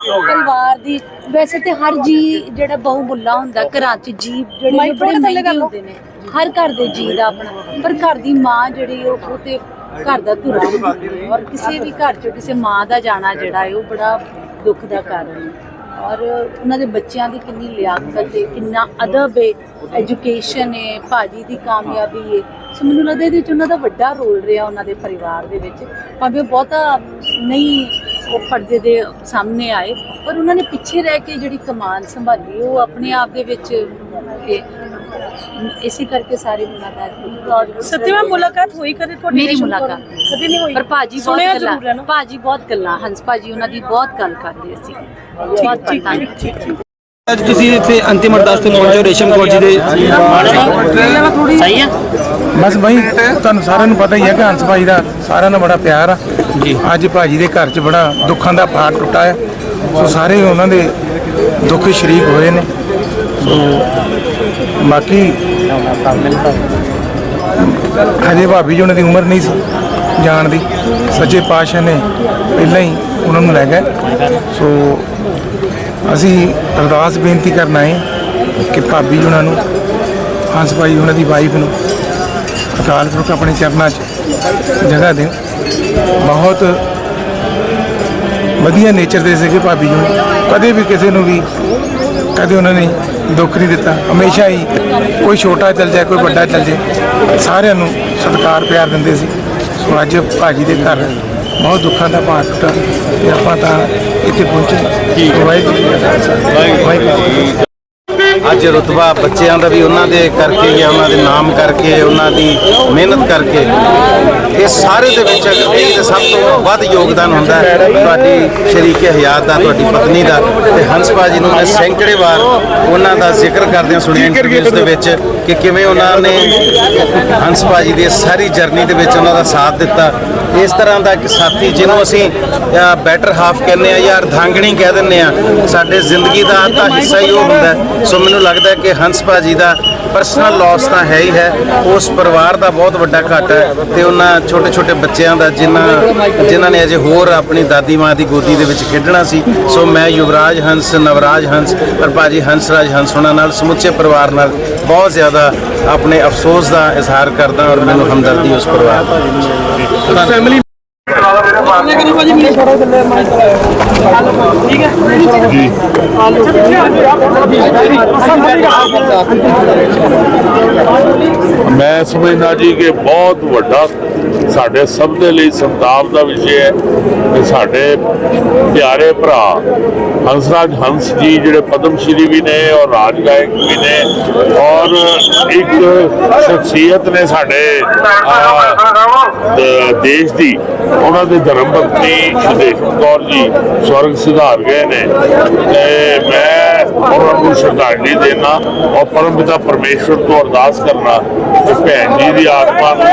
ਪਰਿਵਾਰ ਦੀ ਵੈਸੇ ਤੇ ਹਰ ਜੀ ਜਿਹੜਾ ਬਹੁ ਬੁੱਲਾ ਹੁੰਦਾ ਘਰਾਂ 'ਚ ਜੀ ਜਿਹੜੇ ਬੜੇ ਮਹਿੰਗੇ ਹੁੰਦੇ ਨੇ। ਹਰ ਘਰ ਦੇ ਜੀ ਦਾ ਆਪਣਾ ਪਰ ਘਰ ਦੀ ਮਾਂ ਜਿਹੜੀ ਉਹ ਉਹ ਤੇ ਘਰ ਦਾ ਧੁਰਾ ਹੁੰਦੀ ਹੈ। ਔਰ ਕਿਸੇ ਵੀ ਘਰ 'ਚ ਕਿਸੇ ਮਾਂ ਦਾ ਜਾਣਾ ਜਿਹੜਾ ਹੈ ਉਹ ਬੜਾ ਦੁੱਖ ਦਾ ਕਾਰਨ ਹੈ। ਔਰ ਉਹਨਾਂ ਦੇ ਬੱਚਿਆਂ ਦੀ ਕਿੰਨੀ ਲਿਆਕਤ ਹੈ ਕਿੰਨਾ ਅਦਬ ਹੈ ਐਜੂਕੇਸ਼ਨ ਹੈ ਭਾਜੀ ਦੀ ਕਾਮਯਾਬੀ ਹੈ। ਸੋ ਮੈਨੂੰ ਲੱਗਦਾ ਇਹਦੇ ਵਿੱਚ ਉਹਨਾਂ ਦਾ ਵੱਡਾ ਰੋਲ ਰਿਹਾ ਉਹਨਾਂ ਦੇ ਪਰਿਵਾਰ ਦੇ ਵਿੱਚ। ਭਾਵੇਂ ਉਹ ਬਹੁਤਾ ਨਹੀਂ ਉਹ ਪਰਦੇ ਦੇ ਸਾਹਮਣੇ ਆਏ। ਪਰ ਉਹਨਾਂ ਨੇ ਪਿੱਛੇ ਰਹਿ ਕੇ ਜਿਹੜੀ ਕਮਾਨ ਸੰਭਾਲੀ ਉਹ ਆਪਣੇ ਆਪ ਦੇ ਵਿੱਚ ਇਸੇ ਕਰਕੇ ਸਾਰੇ ਮੁਲਾਕਾਤ ਸਤਿਵਾ ਮੁਲਾਕਾਤ ਹੋਈ ਕਦੇ ਤੁਹਾਡੀ ਮੇਰੀ ਮੁਲਾਕਾਤ? ਕਦੇ ਨਹੀਂ ਹੋਈ? ਪਰ ਭਾਜੀ ਬਹੁਤ ਗੱਲਾਂ ਭਾਜੀ ਬਹੁਤ ਗੱਲਾਂ। ਹੰਸ ਭਾਜੀ ਉਹਨਾਂ ਦੀ ਬਹੁਤ ਗੱਲ ਕਰਦੇ ਸੀ। ਬਹੁਤ ਠੀਕ ਠੀਕ। ਅੱਜ ਤੁਸੀਂ ਇੱਥੇ ਅੰਤਿਮ ਅਰਦਾਸ ਤੇ ਪਹੁੰਚੇ ਹੋ ਰੇਸ਼ਮ ਕੌਰ ਜੀ ਦੇ ਸਹੀ ਹੈ ਬਸ ਭਾਈ ਤੁਹਾਨੂੰ ਸਾਰਿਆਂ ਨੂੰ ਪਤਾ ਹੀ ਹੈ ਕਿ ਹੰਸ ਭਾਈ ਦਾ ਸਾਰਿਆਂ ਨਾਲ ਬੜਾ ਪਿਆਰ ਆ। ਜੀ। ਅੱਜ ਭਾਜੀ ਦੇ ਘਰ 'ਚ ਬੜਾ ਦੁੱਖਾਂ ਦਾ ਪਾਟ ਟੁੱਟਾ ਹੈ। ਸੋ ਸਾਰੇ ਉਹਨਾਂ ਦੇ ਦੁੱਖ ਸ਼ਰੀਕ ਹੋਏ ਨੇ। ਸੋ ਬਾਕੀ ਹਜੇ ਭਾਬੀ ਜੀ ਉਹਨਾਂ ਦੀ ਉਮਰ ਨਹੀਂ ਸੀ ਜਾਣ ਦੀ। ਸੱਚੇ ਪਾਤਸ਼ਾਹ ਨੇ ਪਹਿਲਾਂ ਹੀ ਉਹਨਾਂ ਨੂੰ ਲੈ ਗਏ। ਸੋ ਅਸੀਂ ਅਰਦਾਸ ਬੇਨਤੀ ਕਰਨ ਆਏ ਕਿ ਭਾਬੀ ਜੀ ਉਹਨਾਂ ਨੂੰ, ਹੰਸ ਭਾਈ ਉਹਨਾਂ ਦੀ ਵਾਈਫ ਨੂੰ ਅਕਾਲ ਪੁਰਖ ਆਪਣੇ ਚਰਨਾਂ 'ਚ ਜਗ੍ਹਾ ਦਿਓ ਬਹੁਤ ਵਧੀਆ ਨੇਚਰ ਦੇ ਸੀਗੇ ਭਾਬੀ ਜੀ ਕਦੇ ਵੀ ਕਿਸੇ ਨੂੰ ਵੀ, ਕਦੇ ਉਹਨਾਂ ਨੇ ਦੁੱਖ ਨਹੀਂ ਦਿੱਤਾ। ਹਮੇਸ਼ਾ ਹੀ ਕੋਈ ਛੋਟਾ ਚੱਲ ਜਾਏ, ਕੋਈ ਵੱਡਾ ਚੱਲ ਜਾਏ, ਸਾਰਿਆਂ ਨੂੰ ਸਤਿਕਾਰ, ਪਿਆਰ ਦਿੰਦੇ ਸੀ। ਸੋ ਅੱਜ ਭਾਜੀ ਦੇ ਘਰ ਬਹੁਤ ਦੁੱਖਾਂ ਦਾ ਭਾਰ ਟੁੱਟਾ ਤੇ ਆਪਾਂ ਤਾਂ ਇੱਥੇ ਪਹੁੰਚੇ। ਸੋ ਵਾਹਿਗੁਰੂ ਜੀ ਕਾ ਖਾਲਸਾ ਵਾਹਿਗੁਰੂ ਜੀ ਅੱਜ ਰੁਤਬਾ ਬੱਚਿਆਂ ਦਾ ਵੀ ਉਹਨਾਂ ਦੇ ਕਰਕੇ ਜਾਂ ਉਹਨਾਂ ਦੇ ਨਾਮ ਕਰਕੇ, ਉਹਨਾਂ ਦੀ ਮਿਹਨਤ ਕਰਕੇ ਇਹ ਸਾਰੇ ਦੇ ਵਿੱਚ ਅਗਰ ਦੇਖੀਏ ਤਾਂ ਸਭ ਤੋਂ ਵੱਧ ਯੋਗਦਾਨ ਹੁੰਦਾ ਹੈ। ਤੁਹਾਡੀ ਸ਼ਰੀਕੇ ਹਯਾਤ ਦਾ ਤੁਹਾਡੀ ਪਤਨੀ ਦਾ ਤੇ ਹੰਸ ਭਾਜੀ ਨੂੰ ਮੈਂ ਸੈਂਕੜੇ ਵਾਰ ਉਹਨਾਂ ਦਾ ਜ਼ਿਕਰ ਕਰਦਿਆਂ ਸੁਣਿਆ ਇੰਟਰਵਿਊਜ਼ ਦੇ ਵਿੱਚ ਕਿ ਕਿਵੇਂ ਉਹਨਾਂ ਨੇ ਹੰਸ ਭਾਜੀ ਦੀ ਸਾਰੀ ਜਰਨੀ ਦੇ ਵਿੱਚ ਉਹਨਾਂ ਦਾ ਸਾਥ ਦਿੱਤਾ। ਇਸ ਤਰ੍ਹਾਂ ਦਾ ਇੱਕ ਸਾਥੀ ਜਿਹਨੂੰ ਅਸੀਂ ਬੈਟਰ ਹਾਫ ਕਹਿੰਦੇ ਆ ਜਾਂ ਅਰਧਾਂਗਣੀ ਕਹਿ ਦਿੰਦੇ ਆ ਸਾਡੇ ਜ਼ਿੰਦਗੀ ਦਾ ਅੱਧਾ ਹਿੱਸਾ ਹੀ ਉਹ ਹੁੰਦਾ। ਸੋ ਮੈਨੂੰ ਲੱਗਦਾ ਕਿ ਹੰਸ ਭਾਜੀ ਦਾ ਪਰਸਨਲ ਲਾਸ ਤਾਂ ਹੈ ਹੀ ਹੈ। ਉਸ ਪਰਿਵਾਰ ਦਾ ਬਹੁਤ ਵੱਡਾ ਘਾਟਾ ਹੈ ਤੇ ਉਹਨਾਂ ਛੋਟੇ ਛੋਟੇ ਬੱਚਿਆਂ ਦਾ ਜਿਨ੍ਹਾਂ ਜਿਨ੍ਹਾਂ ਨੇ ਅਜੇ ਹੋਰ ਆਪਣੀ ਦਾਦੀ ਮਾਂ ਦੀ ਗੋਦੀ ਦੇ ਵਿੱਚ ਖੇਡਣਾ ਸੀ। ਸੋ ਮੈਂ ਯੁਵਰਾਜ ਹੰਸ, ਨਵਰਾਜ ਹੰਸ ਪਰ ਭਾਜੀ ਹੰਸਰਾਜ ਹੰਸ ਉਹਨਾਂ ਨਾਲ ਸਮੁੱਚੇ ਪਰਿਵਾਰ ਨਾਲ ਬਹੁਤ ਜ਼ਿਆਦਾ ਆਪਣੇ ਅਫਸੋਸ ਦਾ ਇਜ਼ਹਾਰ ਕਰਦਾ ਔਰ ਮੈਨੂੰ ਹਮਦਰਦੀ ਉਸ ਪਰਿਵਾਰ ਦੀ। ਫੈਮਿਲੀ ਮੈਂ ਸਮਝਦਾ ਜੀ ਕਿ ਬਹੁਤ ਵੱਡਾ ਸਾਡੇ ਸਭ ਦੇ ਲਈ ਸੰਤਾਪ ਦਾ ਵਿਸ਼ੇ ਹੈ ਕਿ ਸਾਡੇ ਪਿਆਰੇ ਭਰਾ ਹੰਸਰਾਜ ਹੰਸ ਜੀ ਜਿਹੜੇ ਪਦਮ ਸ਼੍ਰੀ ਵੀ ਨੇ ਔਰ ਰਾਜ ਗਾਇਕ ਵੀ ਨੇ ਔਰ ਇੱਕ ਸ਼ਖਸੀਅਤ ਨੇ ਸਾਡੇ ਦੇਸ਼ ਦੀ। ਉਹਨਾਂ ਦੇ ਧਰਮ ਪਤਨੀ ਕੌਰ ਜੀ ਸਵਰਗ ਸੁਧਾਰ ਗਏ ਨੇ। ਤੇ ਮੈਂ ਉਹਨਾਂ ਨੂੰ ਸ਼ਰਧਾਂਜਲੀ ਦੇਣਾ ਔਰ ਪਰਮ ਪਿਤਾ ਪਰਮੇਸ਼ਵਰ ਤੋਂ ਅਰਦਾਸ ਕਰਨਾ ਕਿ ਭੈਣ ਜੀ ਦੀ ਆਤਮਾ ਨੂੰ